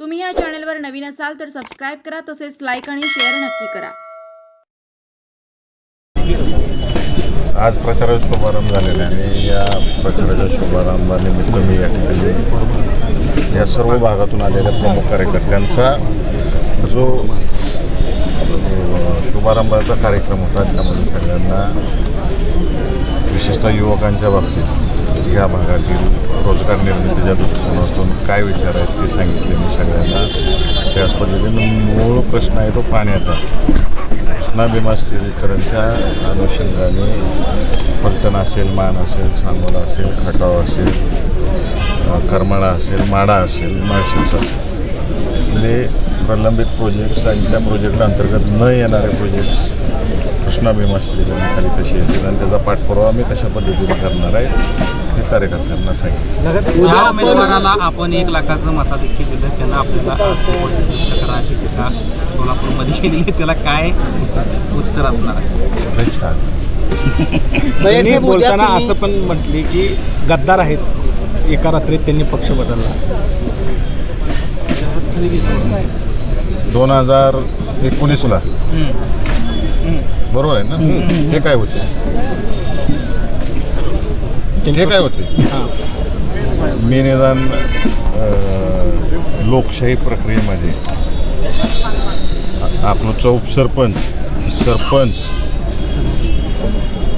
तुम्ही या चॅनलवर नवीन असाल तर सबस्क्राईब करा तसेच लाईक आणि शेअर नक्की करा. आज प्रचाराचा शुभारंभ झालेला आहे आणि या प्रचाराच्या शुभारंभानिमित्त मी या ठिकाणी या सर्व भागातून आलेल्या प्रमुख कार्यकर्त्यांचा जो शुभारंभाचा कार्यक्रम होता त्यामध्ये सगळ्यांना विशेषतः युवकांच्या बाबतीत या भागातील रोजगार निर्मितीच्या दृष्टिकोनातून काय विचार आहेत ते सांगितले मी सगळ्यांना. त्याच पद्धतीनं मूळ प्रश्न आहे तो पाण्याचा. कृष्णा भीमा स्थिरीकरणच्या अनुषंगाने पलटण असेल मान असेल सांगोला असेल खटाव असेल अ, करमाळा असेल माडा असेल माळशिरस असेल. प्रलंबित प्रोजेक्ट्स आणि त्या प्रोजेक्ट अंतर्गत न येणारे प्रोजेक्ट्स कृष्णा भीमा स्थिरीकरणाखाली कसे येतील आणि त्याचा पाठपुरावा मी कशा पद्धतीने करणार आहे हे कार्यकर्त्यांना सांगितलं या उमेदवाराला आपण एक लाखाचं मताधिक्य दिलं त्यांना आपल्याला करा अशी टीका सोलापूरमध्ये केली. त्याला काय उत्तर असणार? आहे त्यांनी बोलताना असं पण म्हटले की गद्दार आहेत. एका रात्रीत त्यांनी पक्ष बदलला. दोन हजार एकोणीसला. बरोबर आहे ना? हे काय होते? हे काय होते? मी निदान लोकशाही प्रक्रियेमध्ये आपलं चौक सरपंच सरपंच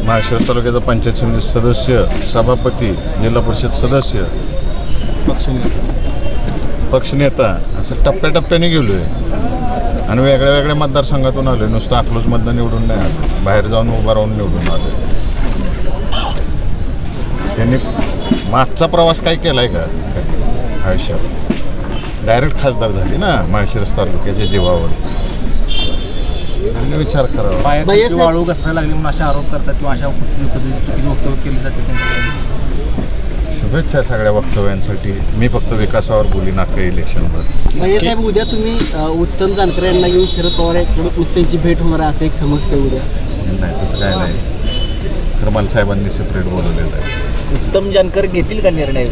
महाराष्ट्र तालुक्याचा पंचायत समिती सदस्य सभापती जिल्हा परिषद सदस्य पक्ष पक्षनेता असं टप्प्याटप्प्याने गेलो आहे आणि वेगळ्या वेगळ्या मतदारसंघातून आलो नुसतं अकलूजमधनं निवडून नाही आलो बाहेर जाऊन उभा राहून निवडून आलो त्यांनी मागचा प्रवास काय केला आहे का? आयुष्यात. डायरेक्ट खासदार झाली ना माळशिरस तालुक्याच्या जीवावर. त्यांनी विचार करावा. वाळू घसरायला लागली म्हणून अशा आरोप करतात किंवा अशा चुकीची वक्तव्य केली जाते शुभेच्छा सगळ्या वक्तव्यांसाठी. मी फक्त विकासावर बोली नाका इलेक्शनवर. भैया साहेब उद्या तुम्ही अ, उत्तम जानकर यांना घेऊन शरद पवार यांच्याकडे त्यांची भेट होणार आहे असं एक समजतं उद्या. नाही तसं काय नाही. खरमाल साहेबांनी सेपरेट बोलवलेलं आहे. उत्तम जानकर घेतील का निर्णय?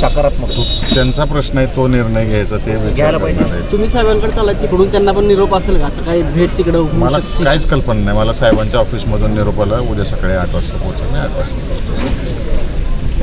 सकारात्मक. त्यांचा प्रश्न आहे तो निर्णय घ्यायचा ते विचार घ्यायला पाहिजे. करणार तुम्ही साहेबांकडे चालला तिकडून त्यांना पण निरोप असेल का? असं काही भेट तिकडं होऊ मला शकते. काहीच कल्पना नाही. मला साहेबांच्या ऑफिसमधून निरोप आला उद्या सकाळी आठ वाजता पोहोचेल. मी आठ वाजता